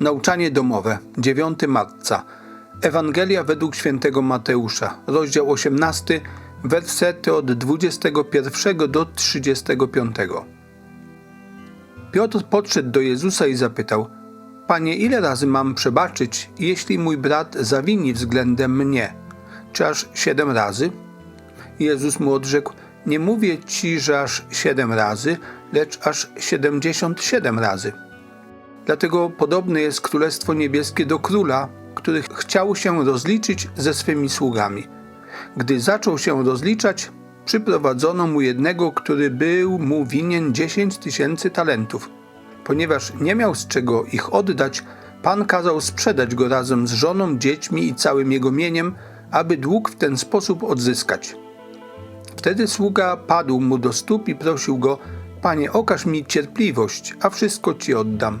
Nauczanie domowe, 9 marca. Ewangelia według świętego Mateusza, rozdział 18, wersety od 21 do 35. Piotr podszedł do Jezusa i zapytał: Panie, ile razy mam przebaczyć, jeśli mój brat zawini względem mnie? Czy aż siedem razy? Jezus mu odrzekł: Nie mówię ci, że aż siedem razy, lecz aż siedemdziesiąt siedem razy. Dlatego podobne jest Królestwo Niebieskie do króla, który chciał się rozliczyć ze swymi sługami. Gdy zaczął się rozliczać, przyprowadzono mu jednego, który był mu winien dziesięć tysięcy talentów. Ponieważ nie miał z czego ich oddać, pan kazał sprzedać go razem z żoną, dziećmi i całym jego mieniem, aby dług w ten sposób odzyskać. Wtedy sługa padł mu do stóp i prosił go: Panie, okaż mi cierpliwość, a wszystko ci oddam.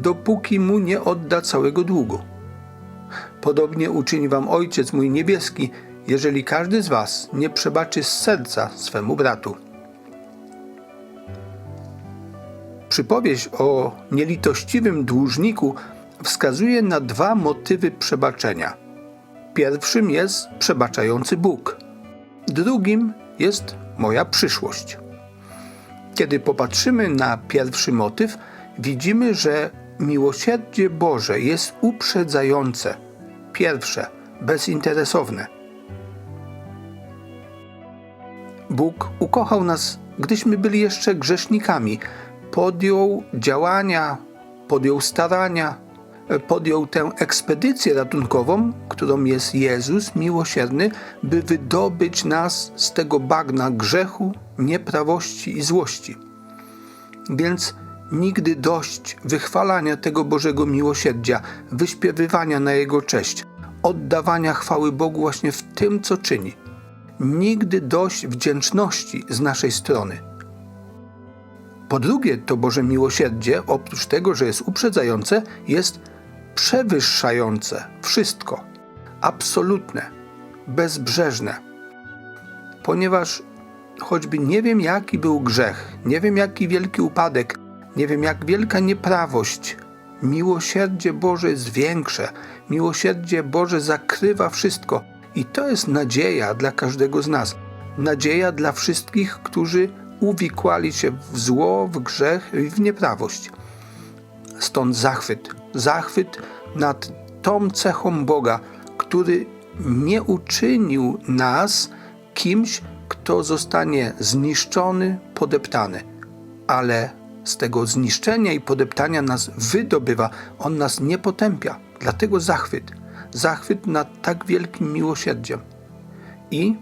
dopóki mu nie odda całego długu. Podobnie uczyni wam Ojciec mój niebieski, jeżeli każdy z was nie przebaczy z serca swemu bratu. Przypowieść o nielitościwym dłużniku wskazuje na dwa motywy przebaczenia. Pierwszym jest przebaczający Bóg, drugim jest moja przyszłość. Kiedy popatrzymy na pierwszy motyw, widzimy, że miłosierdzie Boże jest uprzedzające, pierwsze, bezinteresowne. Bóg ukochał nas, gdyśmy byli jeszcze grzesznikami, podjął działania, podjął starania, podjął tę ekspedycję ratunkową, którą jest Jezus miłosierny, by wydobyć nas z tego bagna grzechu, nieprawości i złości. Więc nigdy dość wychwalania tego Bożego miłosierdzia, wyśpiewywania na Jego cześć, oddawania chwały Bogu właśnie w tym, co czyni. Nigdy dość wdzięczności z naszej strony. Po drugie, to Boże miłosierdzie, oprócz tego, że jest uprzedzające, jest przewyższające wszystko, absolutne, bezbrzeżne. Ponieważ choćby nie wiem, jaki był grzech, nie wiem, jaki wielki upadek, nie wiem, jak wielka nieprawość, miłosierdzie Boże jest większe, miłosierdzie Boże zakrywa wszystko. I to jest nadzieja dla każdego z nas. Nadzieja dla wszystkich, którzy uwikłali się w zło, w grzech i w nieprawość. Stąd zachwyt, zachwyt nad tą cechą Boga, który nie uczynił nas kimś, kto zostanie zniszczony, podeptany, ale z tego zniszczenia i podeptania nas wydobywa, on nas nie potępia. Dlatego zachwyt, zachwyt nad tak wielkim miłosierdziem i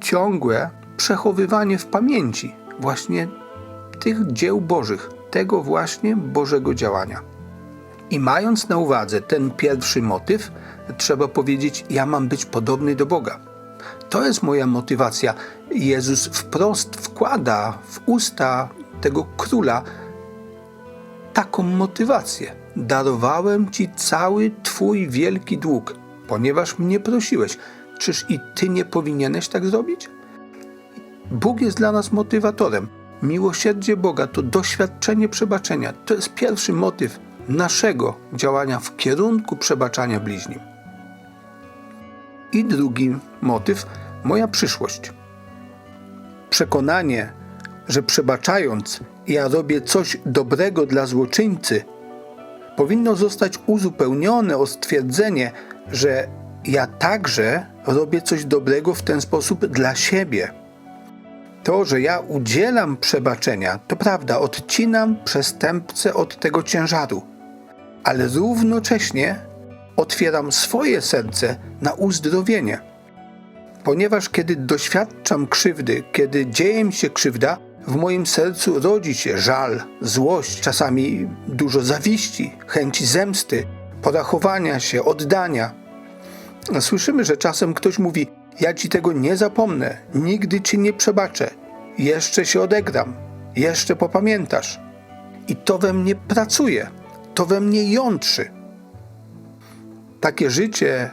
ciągłe przechowywanie w pamięci właśnie tych dzieł Bożych, tego właśnie Bożego działania. I mając na uwadze ten pierwszy motyw, trzeba powiedzieć: Ja mam być podobny do Boga. To jest moja motywacja. Jezus wprost wkłada w usta tego króla taką motywację. Darowałem ci cały twój wielki dług, ponieważ mnie prosiłeś. Czyż i ty nie powinieneś tak zrobić? Bóg jest dla nas motywatorem. Miłosierdzie Boga to doświadczenie przebaczenia. To jest pierwszy motyw naszego działania w kierunku przebaczania bliźnim. I drugi motyw moja przyszłość. Przekonanie, że przebaczając ja robię coś dobrego dla złoczyńcy, powinno zostać uzupełnione o stwierdzenie, że ja także robię coś dobrego w ten sposób dla siebie. To, że ja udzielam przebaczenia, to prawda, odcinam przestępcę od tego ciężaru, ale równocześnie otwieram swoje serce na uzdrowienie. Ponieważ kiedy doświadczam krzywdy, kiedy dzieje mi się krzywda, w moim sercu rodzi się żal, złość, czasami dużo zawiści, chęci zemsty, porachowania się, oddania. Słyszymy, że czasem ktoś mówi: Ja ci tego nie zapomnę, nigdy ci nie przebaczę, jeszcze się odegram, jeszcze popamiętasz. I to we mnie pracuje, to we mnie jątrzy. Takie życie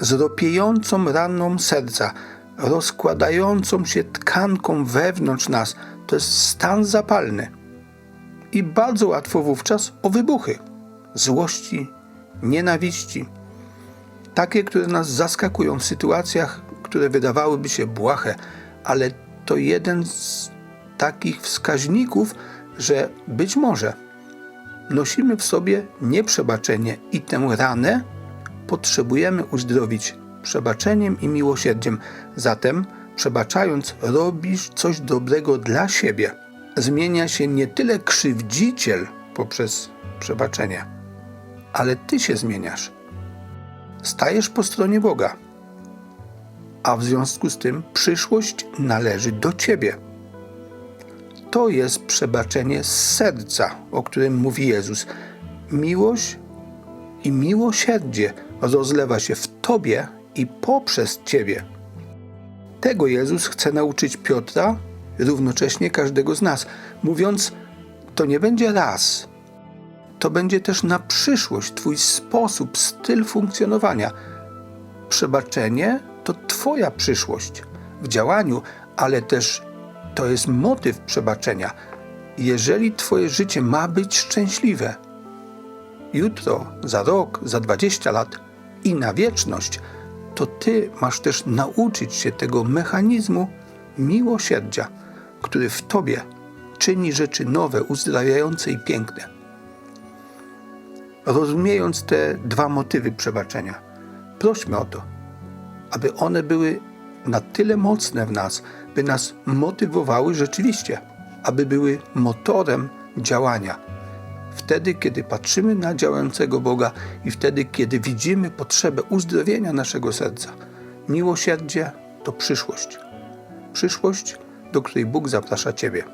z ropiejącą raną serca, rozkładającą się tkanką wewnątrz nas, to jest stan zapalny. I bardzo łatwo wówczas o wybuchy złości, nienawiści, takie, które nas zaskakują w sytuacjach, które wydawałyby się błahe, ale to jeden z takich wskaźników, że być może nosimy w sobie nieprzebaczenie i tę ranę potrzebujemy uzdrowić przebaczeniem i miłosierdziem. Zatem, przebaczając, robisz coś dobrego dla siebie. Zmienia się nie tyle krzywdziciel poprzez przebaczenie, ale ty się zmieniasz. Stajesz po stronie Boga, a w związku z tym przyszłość należy do ciebie. To jest przebaczenie z serca, o którym mówi Jezus. Miłość i miłosierdzie rozlewa się w Tobie i poprzez Ciebie. Tego Jezus chce nauczyć Piotra, równocześnie każdego z nas, mówiąc: To nie będzie raz, to będzie też na przyszłość Twój sposób, styl funkcjonowania. Przebaczenie to Twoja przyszłość w działaniu, ale też to jest motyw przebaczenia. Jeżeli Twoje życie ma być szczęśliwe, jutro, za rok, za 20 lat i na wieczność, to Ty masz też nauczyć się tego mechanizmu miłosierdzia, który w Tobie czyni rzeczy nowe, uzdrawiające i piękne. Rozumiejąc te dwa motywy przebaczenia, prośmy o to, aby one były na tyle mocne w nas, by nas motywowały rzeczywiście, aby były motorem działania wtedy, kiedy patrzymy na działającego Boga i wtedy, kiedy widzimy potrzebę uzdrowienia naszego serca. Miłosierdzie to przyszłość. Przyszłość, do której Bóg zaprasza Ciebie.